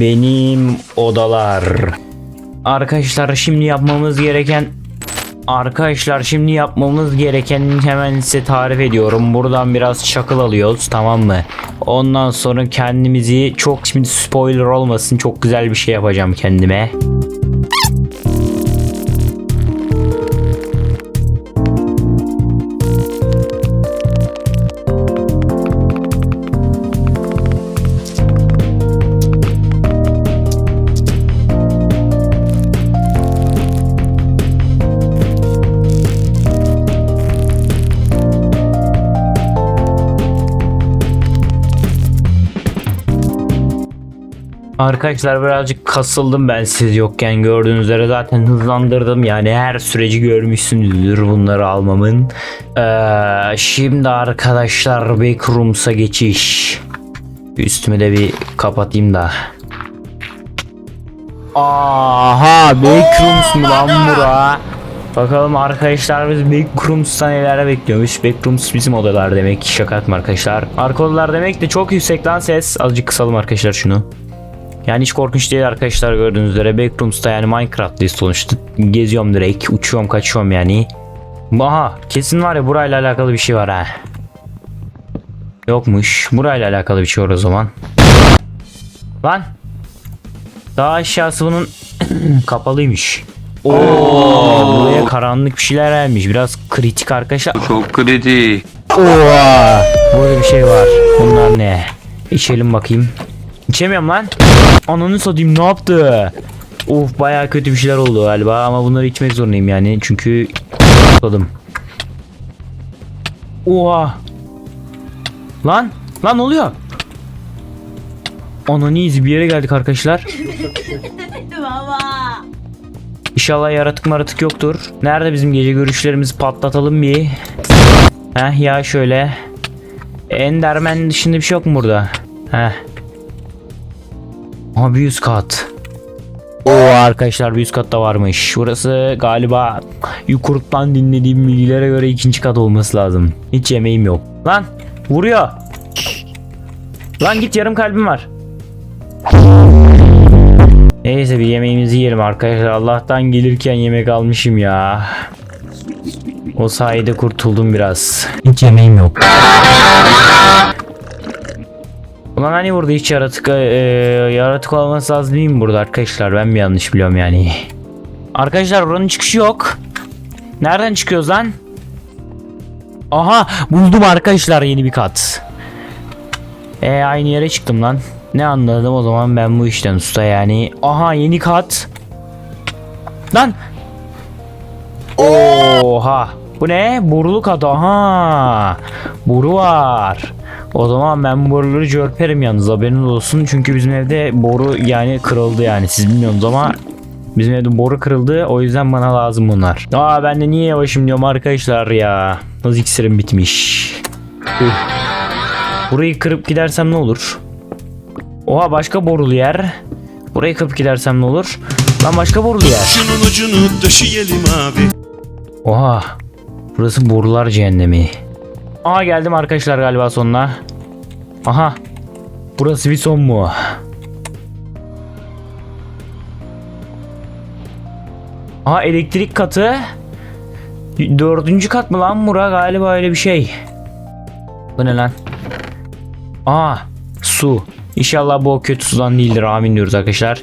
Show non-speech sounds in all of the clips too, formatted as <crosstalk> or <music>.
Benim odalar. Arkadaşlar şimdi yapmamız gereken Arkadaşlar şimdi yapmamız gereken hemen size tarif ediyorum. Buradan biraz çakıl alıyoruz tamam mı? Ondan sonra kendimizi çok şimdi spoiler olmasın çok güzel bir şey yapacağım kendime. Arkadaşlar birazcık kasıldım ben siz yokken gördüğünüz üzere zaten hızlandırdım yani her süreci görmüşsünüzdür bunları almamın. Ee, şimdi arkadaşlar Backrooms'a geçiş. Üstümü de bir kapatayım da. Aha Backrooms mu lan bura? Bakalım arkadaşlar biz Backrooms'ta neler bekliyormuş. Backrooms bizim odalar demek şaka etme arkadaşlar. Arka odalar demek de çok yüksek lan ses. Azıcık kısalım arkadaşlar şunu. Yani hiç korkunç değil arkadaşlar gördüğünüz üzere Backrooms'ta yani Minecraft'tayız sonuçta. Geziyorum direkt, uçuyorum, kaçıyorum yani. Aha, kesin var ya burayla alakalı bir şey var ha. Yokmuş. Burayla alakalı bir şey var o zaman. Lan. Daha aşağısı bunun <clears throat> kapalıymış. Oo, buraya karanlık bir şeyler gelmiş. Biraz kritik arkadaşlar. Çok kritik. Oha! Böyle bir şey var. Bunlar ne? İçelim bakayım. İçemiyorum lan. Ananı satayım ne yaptı? Of baya kötü bir şeyler oldu galiba ama bunları içmek zorundayım yani çünkü tadım. Oha! Lan! Lan ne oluyor? Ananiyiz bir yere geldik arkadaşlar. <laughs> Baba. İnşallah yaratık maratık yoktur. Nerede bizim gece görüşlerimizi patlatalım bir. Heh ya şöyle. Enderman dışında bir şey yok mu burada? Heh. Aha bir üst kat. Oo arkadaşlar bir üst kat da varmış. Burası galiba yukarıdan dinlediğim bilgilere göre ikinci kat olması lazım. Hiç yemeğim yok. Lan vuruyor. Lan git yarım kalbim var. Neyse bir yemeğimizi yiyelim arkadaşlar. Allah'tan gelirken yemek almışım ya. O sayede kurtuldum biraz. Hiç yemeğim yok. Ulan hani burada hiç yaratık e, yaratık olması lazım değil mi burada arkadaşlar? Ben mi yanlış biliyorum yani? Arkadaşlar buranın çıkışı yok. Nereden çıkıyoruz lan? Aha buldum arkadaşlar yeni bir kat. E aynı yere çıktım lan. Ne anladım o zaman ben bu işten usta yani. Aha yeni kat. Lan. Oha. Bu ne? Borulu kat. Aha. Boru var. O zaman ben boruları cörperim yalnız haberiniz olsun. Çünkü bizim evde boru yani kırıldı yani. Siz bilmiyorsunuz ama bizim evde boru kırıldı. O yüzden bana lazım bunlar. Aa ben de niye yavaşım diyorum arkadaşlar ya. Hız iksirim bitmiş. Üh. Burayı kırıp gidersem ne olur? Oha başka borulu yer. Burayı kırıp gidersem ne olur? Lan başka borulu yer. Şunun ucunu döşeyelim abi. Oha. Burası borular cehennemi. Aha geldim arkadaşlar galiba sonuna. Aha. Burası bir son mu? Aha elektrik katı. Dördüncü kat mı lan bura? Galiba öyle bir şey. Bu ne lan? Aa su. İnşallah bu kötü sudan değildir. Amin diyoruz arkadaşlar.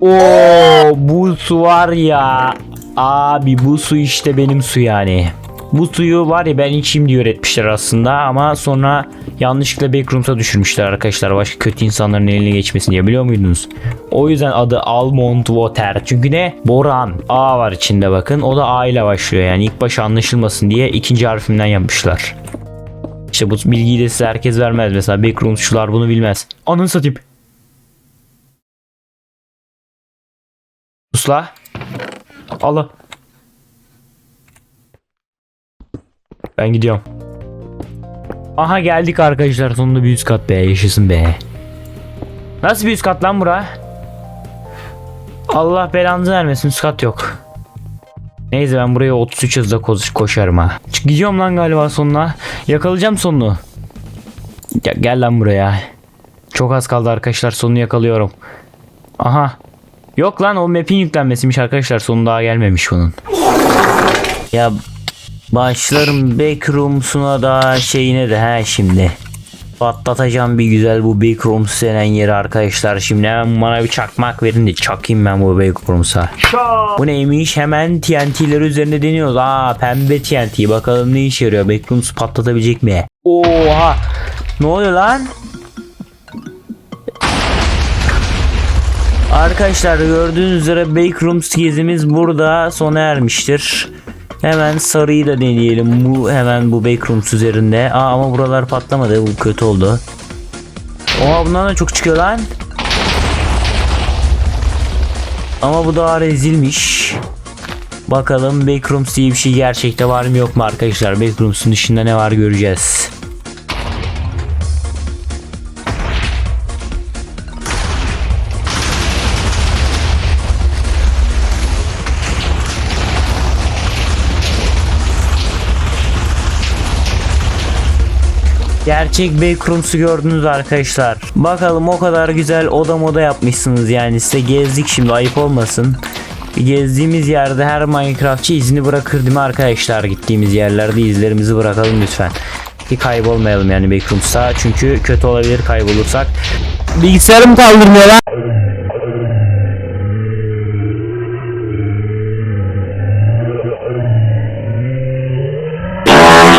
Oo bu su var ya. Abi bu su işte benim su yani. Bu suyu var ya ben içeyim diye üretmişler aslında ama sonra yanlışlıkla Backrooms'a düşürmüşler arkadaşlar başka kötü insanların eline geçmesin diye biliyor muydunuz? O yüzden adı Almond Water çünkü ne? Boran A var içinde bakın o da A ile başlıyor yani ilk başa anlaşılmasın diye ikinci harfinden yapmışlar. İşte bu bilgiyi de size herkes vermez mesela Backrooms'çular bunu bilmez. Anın satayım. Usla. Allah. Ben gidiyorum. Aha geldik arkadaşlar sonunda bir üst kat be yaşasın be. Nasıl bir üst kat lan bura? Allah belanızı vermesin üst kat yok. Neyse ben buraya 33 hızla koş koşarım ha. Çık gidiyorum lan galiba sonuna. Yakalayacağım sonunu. Gel, gel lan buraya. Çok az kaldı arkadaşlar sonunu yakalıyorum. Aha. Yok lan o map'in yüklenmesiymiş arkadaşlar sonu daha gelmemiş onun. Ya başlarım backroom'suna da şeyine de he şimdi. Patlatacağım bir güzel bu backrooms denen yeri arkadaşlar. Şimdi hemen bana bir çakmak verin de çakayım ben bu backrooms'a. Bu neymiş? Hemen TNT'leri üzerinde deniyoruz. Aa pembe TNT. Bakalım ne işe yarıyor. Backrooms patlatabilecek mi? Oha. Ne oluyor lan? Arkadaşlar gördüğünüz üzere Backrooms gezimiz burada sona ermiştir. Hemen sarıyı da deneyelim. Bu hemen bu Backrooms üzerinde. Aa ama buralar patlamadı. Bu kötü oldu. Oha bundan da çok çıkıyor lan. Ama bu daha rezilmiş. Bakalım Backrooms diye bir şey gerçekte var mı yok mu arkadaşlar? Backrooms'un dışında ne var göreceğiz. Gerçek Backrooms'u gördünüz arkadaşlar. Bakalım o kadar güzel oda moda yapmışsınız yani size gezdik şimdi ayıp olmasın. Gezdiğimiz yerde her Minecraftçı izini bırakır değil mi arkadaşlar? Gittiğimiz yerlerde izlerimizi bırakalım lütfen. Ki kaybolmayalım yani Backrooms'ta çünkü kötü olabilir kaybolursak. Bilgisayarım kaldırmıyor lan.